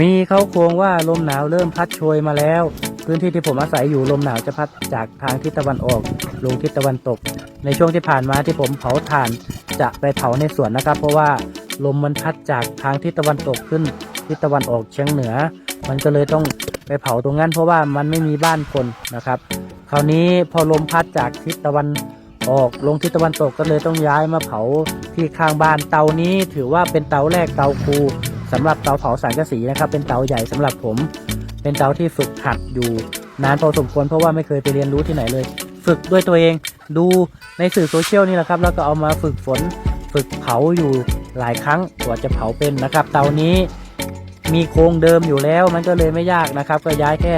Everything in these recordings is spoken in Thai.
มีเขาโครงว่าลมหนาวเริ่มพัดโชยมาแล้ว พื้นที่ที่ผมอาศัยอยู่ลมหนาวจะพัดจากทางทิศตะวันออกลงทิศตะวันตก ในช่วงที่ผ่านมาที่ผมเผาถ่านจะไปเผาในสวนนะครับ เพราะว่าลมมันพัดจากทางทิศตะวันตกขึ้นทิศตะวันออกเฉียงเหนือ มันก็เลยต้องไปเผาตรงนั้น เพราะว่ามันไม่มีบ้านคนนะครับ คราวนี้พอลมพัดจากทิศตะวันออกลงทิศตะวันตกก็เลยต้องย้ายมาเผาที่ข้างบ้านเตานี้ถือว่าเป็นเตาแรกเตาครู สำหรับเตาเผาสังกะสีนะครับ เป็นเตาใหญ่สำหรับผม เป็นเตาที่ฝึกหัดอยู่นานพอสมควรเพราะว่าไม่เคยไปเรียนรู้ที่ไหนเลย ฝึกด้วยตัวเองดูในสื่อโซเชียลนี่แหละครับ แล้วก็เอามาฝึกฝนฝึกเผาอยู่หลายครั้งกว่าจะเผาเป็นนะครับ เตานี้มีโครงเดิมอยู่แล้วมันก็เลยไม่ยากนะครับ ก็ย้ายแค่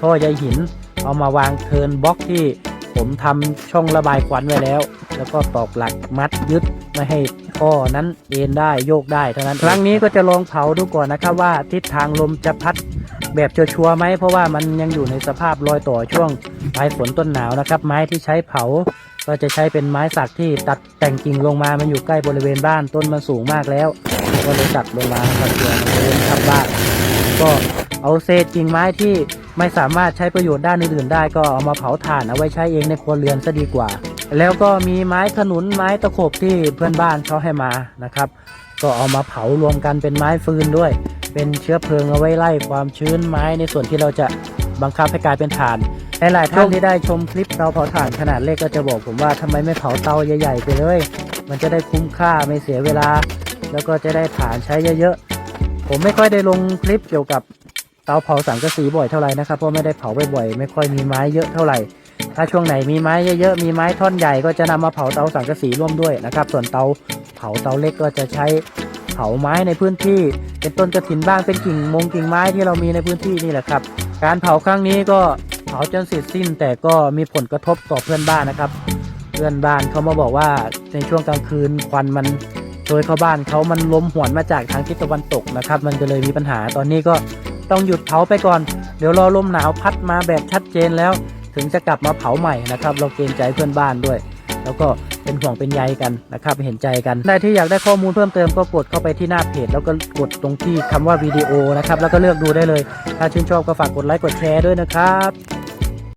ท่อใยหิน เอามาวางเทินบล็อกที่ผมทำช่องระบายควันไว้แล้ว แล้วก็ตอกหลักมัดยึดไม่ให้ ท่อนั้นเอ็นได้โยกได้เท่านั้น ครั้งนี้ก็จะลองเผาดูก่อนนะครับว่าทิศทางลมจะพัดแบบชัวร์ๆไหมเพราะว่ามันยังอยู่ในสภาพรอยต่อช่วงปลายฝนต้นหนาวนะครับ ไม้ที่ใช้เผาก็จะใช้เป็นไม้สักที่ตัดแต่งกิ่งลงมา มันอยู่ใกล้บริเวณบ้านต้นมันสูงมากแล้ว ก็เลยตัดลงมาครับเพื่อบริเวณทับบ้านก็เอาเศษกิ่งไม้ที่ไม่สามารถใช้ประโยชน์ด้านอื่นๆได้ก็เอามาเผาถ่านเอาไว้ใช้เองในครัวเรือนซะดีกว่า แล้วก็มีไม้ขนุนไม้ตะขบที่เพื่อนบ้านเขาให้มานะครับ ก็เอามาเผารวมกันเป็นไม้ฟืนด้วย เป็นเชื้อเพลิงเอาไว้ไล่ความชื้นไม้ในส่วนที่เราจะบังคับให้กลายเป็นถ่านหลายๆท่านที่ได้ชมคลิปเตาเผาถ่านขนาดเล็กก็จะบอกผมว่าทำไมไม่เผาเตาใหญ่ๆไปเลย มันจะได้คุ้มค่าไม่เสียเวลา แล้วก็จะได้ถ่านใช้เยอะๆผมไม่ค่อยได้ลงคลิปเกี่ยวกับเตาเผาสังกะสีบ่อยเท่าไหร่นะครับเพราะไม่ได้เผาบ่อยๆไม่ค่อยมีไม้เยอะเท่าไหร่ ถ้าช่วงไหนมีไม้เยอะๆมีไม้ท่อนใหญ่ก็จะนำมาเผาเตาสังกะสีร่วมด้วยนะครับ ส่วนเตาเผาเตาเล็กก็จะใช้เผาไม้ในพื้นที่ เป็นต้นกระถินบ้างเป็นกิ่งมงกิ่งไม้ที่เรามีในพื้นที่นี่แหละครับ การเผาครั้งนี้ก็เผาจนเสร็จสิ้น แต่ก็มีผลกระทบต่อเพื่อนบ้านนะครับ เพื่อนบ้านเขามาบอกว่าในช่วงกลางคืนควันมันโดยเข้าบ้านเขามันล้มหวนมาจากทางทิศตะวันตกนะครับ มันก็เลยมีปัญหาตอนนี้ก็ต้องหยุดเผาไปก่อน เดี๋ยวรอลมหนาวพัดมาแบบชัดเจนแล้ว ถึงจะกลับมาเผาใหม่นะครับ เราเกรงใจเพื่อนบ้านด้วย แล้วก็เป็นห่วงเป็นใยกันนะครับ เห็นใจกันใครที่อยากได้ข้อมูลเพิ่มเติมก็กดเข้าไปที่หน้าเพจ แล้วก็กดตรงที่คำว่าวิดีโอนะครับ แล้วก็เลือกดูได้เลย ถ้าชื่นชอบก็ฝากกดไลค์กดแชร์ด้วยนะครับ